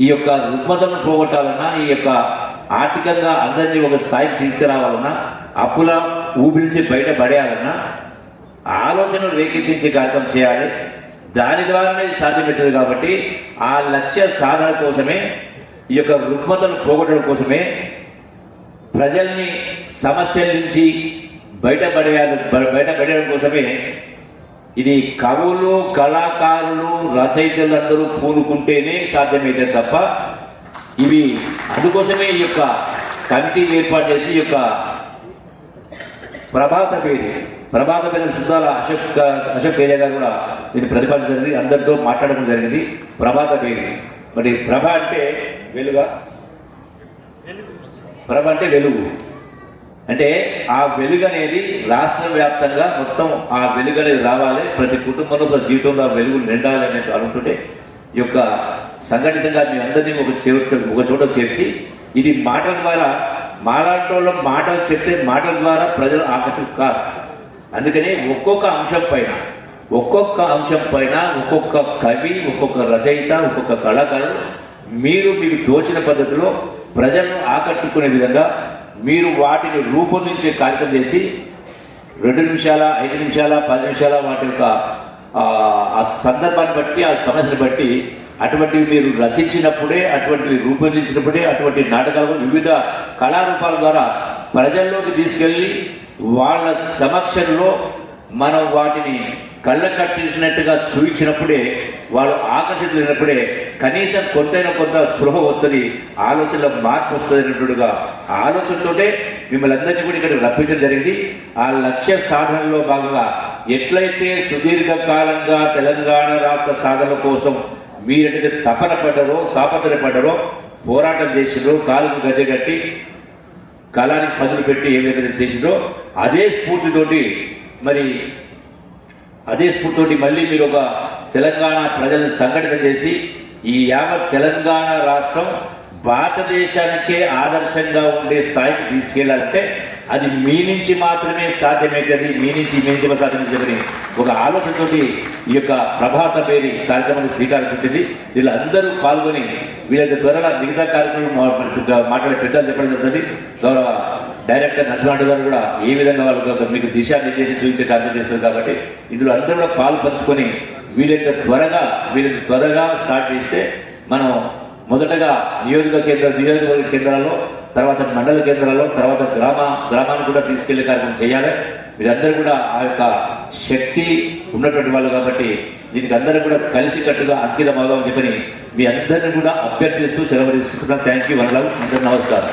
ఈ యొక్క రుగ్మతను పోగొట్టాలన్నా ఈ యొక్క ఆర్థికంగా అందరినీ ఒక స్థాయికి తీసుకురావాలన్నా అప్పుల ఊపిరించి బయట పడేయాలన్నా ఆలోచనలు రేకెత్తించే కార్యక్రమం చేయాలి. దాని ద్వారానే సాధ్యపెట్టదు కాబట్టి ఆ లక్ష్య సాధన కోసమే ఈ యొక్క రుగ్మతను పోగొట్టడం కోసమే ప్రజల్ని సమస్యల నుంచి బయటపడేయాలి బయటపడేయడం కోసమే ఇది కవులు కళాకారులు రచయితలందరూ పూనుకుంటేనే సాధ్యమైతే తప్ప ఇవి అందుకోసమే ఈ యొక్క కమిటీ ఏర్పాటు చేసి యొక్క ప్రభాత పేరు ప్రభాత పేరు సుద్దాల అశోక్ అశోక్ తేజ గారు కూడా దీన్ని ప్రతిపాదించడం జరిగింది. అందరితో మాట్లాడడం జరిగింది. ప్రభాత పేరు. మరి ప్రభ అంటే వెలుగా? ప్రభ అంటే వెలుగు. అంటే ఆ వెలుగు అనేది రాష్ట్ర వ్యాప్తంగా మొత్తం ఆ వెలుగు అనేది రావాలి. ప్రతి కుటుంబంలో ప్రతి జీవితంలో ఆ వెలుగు నిండాలి అనేది అనుకుంటుంటే ఈ యొక్క సంఘటితంగా మీ అందరినీ ఒక చేర్చ ఒక చోట చేర్చి ఇది మాటల ద్వారా మాలాంటి మాటలు చెప్తే మాటల ద్వారా ప్రజలు ఆకర్షణ కాదు అందుకని ఒక్కొక్క అంశం పైన ఒక్కొక్క అంశం పైన ఒక్కొక్క కవి ఒక్కొక్క రచయిత ఒక్కొక్క కళాకారుడు మీరు మీకు తోచిన పద్ధతిలో ప్రజలను ఆకట్టుకునే విధంగా మీరు వాటిని రూపొందించే కార్యక్రమం చేసి రెండు నిమిషాల ఐదు నిమిషాల పది నిమిషాల వాటి యొక్క ఆ, ఆ సందర్భాన్ని బట్టి ఆ సమస్యను బట్టి అటువంటివి మీరు రచించినప్పుడే అటువంటివి రూపొందించినప్పుడే అటువంటి నాటకాలు వివిధ కళారూపాల ద్వారా ప్రజల్లోకి తీసుకెళ్ళి వాళ్ళ సమక్షంలో మనం వాటిని కళ్ళ కట్టినట్టుగా చూపించినప్పుడే వాళ్ళు ఆకర్షితులైనప్పుడే కనీసం కొంతైనా కొంత స్పృహ వస్తుంది ఆలోచనలో మార్పు వస్తుంది అన్నట్టుగా ఆలోచనతోటే మిమ్మల్ని అందరినీ కూడా ఇక్కడ రప్పించడం జరిగింది. ఆ లక్ష్య సాధనలో భాగంగా ఎట్లయితే సుదీర్ఘ కాలంగా తెలంగాణ రాష్ట్ర సాధన కోసం మీరైతే తపన పడ్డరో తాపత్ర పడ్డరో పోరాటం చేసిండ్రో కాలుకు గజ్జగట్టి కళానికి పదులు పెట్టి ఏ విధంగా చేసిందో అదే స్ఫూర్తితోటి మరి అదే స్ఫూర్తితోటి మళ్ళీ మీరు ఒక తెలంగాణ ప్రజలను సంఘటిత చేసి ఈ యావత్ తెలంగాణ రాష్ట్రం భారతదేశానికే ఆదర్శంగా ఉండే స్థాయికి తీసుకెళ్ళాలంటే అది మీ నుంచి మాత్రమే సాధ్యమవుతుంది మీ నుంచి మీ నుంచి సాధ్యమవుతుంది ఒక ఆలోచనతోటి ఈ యొక్క ప్రభాత పేరి కార్యక్రమాన్ని శ్రీకారం చుట్టింది వీళ్ళందరూ పాల్గొని వీళ్ళ త్వరలో మిగతా కార్యక్రమం మాట్లాడే పెద్దలు చెప్పడం జరుగుతుంది. గౌరవ డైరెక్టర్ నరసింహారెడ్డి గారు కూడా ఏ విధంగా వాళ్ళకు మీకు దిశానిర్దేశం చూపించే కార్యం చేస్తారు కాబట్టి ఇందులో అందరూ కూడా పాలు పంచుకొని వీలైతే త్వరగా వీలైతే త్వరగా స్టార్ట్ చేస్తే మనం మొదటగా నియోజక కేంద్ర నియోజకవర్గ కేంద్రాల్లో తర్వాత మండల కేంద్రాల్లో తర్వాత గ్రామ గ్రామాన్ని కూడా తీసుకెళ్ళే కార్యక్రమం చేయాలి. మీరందరూ కూడా ఆ యొక్క శక్తి ఉన్నటువంటి వాళ్ళు కాబట్టి దీనికి అందరూ కూడా కలిసికట్టుగా అంకితం అవుదామని చెప్పని మీ అందరిని కూడా అభ్యర్థిస్తూ సెలవు తీసుకుంటున్నాను థ్యాంక్ యూ వనరాలు అందరూ నమస్కారం.